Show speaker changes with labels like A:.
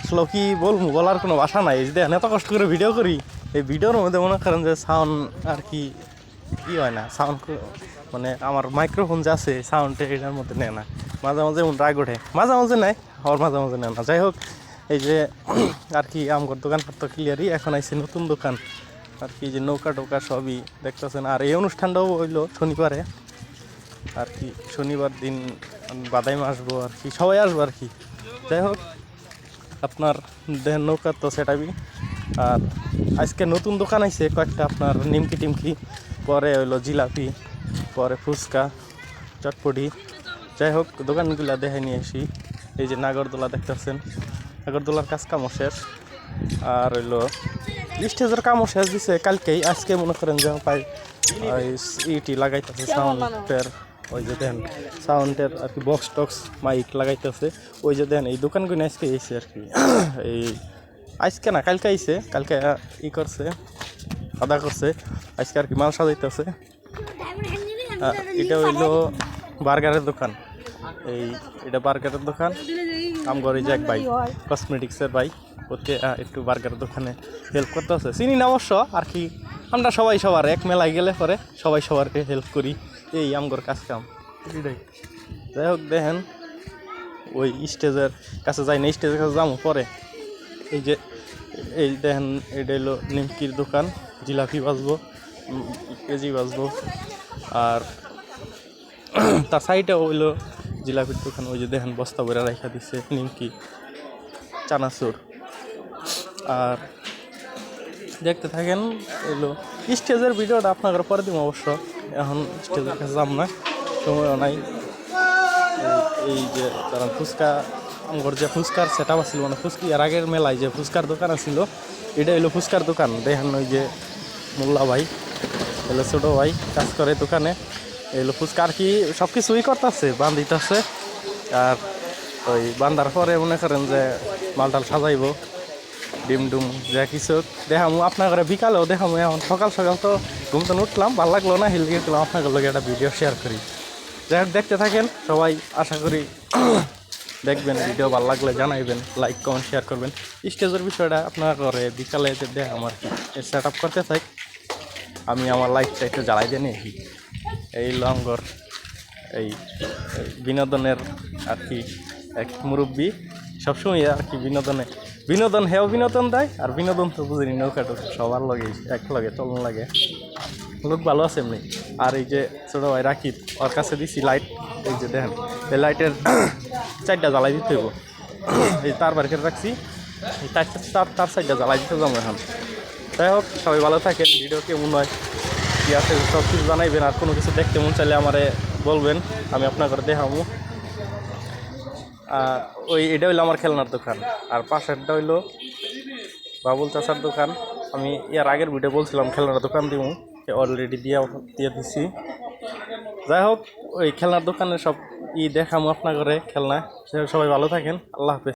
A: আসলে কি বলব, বলার কোনো ভাষা নাই। এই যে দেখেন, এত কষ্ট করে ভিডিও করি। এই ভিডিওর মধ্যে মনে করেন যে সাউন্ড আর কি ই হয় না সাউন্ড মানে আমার মাইক্রোফোন যে আছে সাউন্ডটা এটার মধ্যে নেয় না। মাঝে মাঝে রাগ ওঠে। মাঝে মাঝে নেয়, আবার মাঝে মাঝে নেয় না। যাই হোক, এই যে আর কি আমগর দোকানপাট তো ক্লিয়ারই এখন আইছে নতুন দোকান। আর কি যে নৌকা টোকা সবই দেখতেছেন। আর এই অনুষ্ঠানটাও হইল শনিবারে। আর কি শনিবার দিন বাদাইম আসব আর কি, সবাই আসব আর কি। যাই হোক আপনার দেহের নৌকা তো সেটাবি। আর আজকে নতুন দোকান আইছে কয়েকটা আপনার নিমকি টিমকি পরে হইল জিলাপি পরে ফুচকা চটপটি। যাই হোক দোকানগুলো দেখে নিয়ে আসি। এই যে নাগরদোলা দেখতেছেন। নাগরদোলার কাজ কামও শেষ। আর হইল স্টেজের কামও শেষ দিছে কালকেই। আজকে মনে করেন যে পাই ইটি লাগাইতেছে সাউন্ডের ওই যে দেন সাউন্ডের আর কি বক্স টক্স মাইক লাগাইতেছে। ওই যে দেন এই দোকানগুলো আজকে এসে আর কি এই আজকে না কালকে আইসে কালকে ই করছে আদা করছে আজকে আর কি মাল সাজাইতেছে। এটা হইল বার্গারের দোকান। এই এটা বার্গারের দোকান। আমগর যে এক ভাই কসমেটিক্সের ভাই আহ, একটু বার্গারের দোকানে হেল্প করতে আছে চিনি না অবশ্য আর কি আমরা সবাই সবার এক মেলায় গেলে পরে সবাই সবারকে হেল্প করি। এই আমগর কাজ কাম। যাই হোক দেখেন ওই স্টেজের কাছে যাই না স্টেজের কাছে যাব পরে। এই যে এই দেখেন এটা হলো নিমকির দোকান জিলাপি বাজবো কেজি বাজবো। আর তার সাইডে হইল জিলাপির দোকান ওই যে দেখেন বস্তা ভরে রাখা দিচ্ছে নিমকি চানাচুর। আর দেখতে থাকেন এলো স্টেজের ভিডিওটা আপনাদের পরে দিব অবশ্য। এখন স্টেজের কাছে যাব না, সময়ও নাই। এই- যে তারা ফুচকা আমার যে ফুচকার সেট আপ আছিল মানে ফুচকি এর আগের মেলায় যে ফুচকার দোকান আছিল, এটা হলো ফুচকার দোকান। দেখেন ওই যে মোল্লা ভাই হলো ছোটো ভাই কাজ করে দোকানে। এলো ফুচকা। আর কি সব কিছুই করতেছে, বান্ধিতেছে। আর ওই বান্ধার পরে মনে করেন যে মালটাল সাজাইবো। ডিম ডুম যা কিছু দেখামু। আপনার ঘরে বিকালেও দেখামু এখন। সকাল সকাল তো ঘুম তো উঠলাম, ভালো লাগল না হিল গেছিলাম আপনার লগে একটা ভিডিও শেয়ার করি। যাই হোক, দেখতে থাকেন সবাই, আশা করি দেখবেন ভিডিও ভালো লাগলে জানাইবেন লাইক কমেন্ট শেয়ার করবেন। স্টেজের বিষয়টা আপনার ঘরে বিকালে আর কি। সেট আপ করতে চাই আমি আমার লাইফটা একটু জ্বালাই দিয়ে নিয়েছি এই লঙ্গর এই বিনোদনের আর কি এক মুরব্বী। সবসময় আর কি বিনোদনে বিনোদন হেও বিনোদন দেয় আর বিনোদন তো বুঝিনি, নৌকা টুকা, সবার লগে এক লগে চলন লাগে। লোক ভালো আছে এমনি। আর এই যে ছোটো ভাই রাখি ওর কাছে দিছি লাইট এই যে দেখেন, এই লাইটের চারটা জ্বালাই দিতে হইব। এই তার বাড়িতে রাখছি তার তার সাইডটা জ্বালাই দিতে যাব এখন। যাই হোক, সবাই ভালো থাকেন, ভিডিও কেমন হয়, কি আছে সব কিছু জানাইবেন, আর কোনো কিছু দেখতে মন চাইলে আমারে বলবেন, আমি আপনার দেখাবো। ওই এটা হইল আমার খেলনার দোকান। আর পাশেরটা হইল বাবুল চাষার দোকান। আমি এর আগের ভিডিও বলছিলাম খেলনার দোকান দিব অলরেডি দিয়া, দিয়ে দিছি। যাই হোক, ওই খেলনার দোকানে সব ই দেখামো আপনার ঘরে খেলনা। সবাই ভালো থাকেন, আল্লাহ হাফেজ।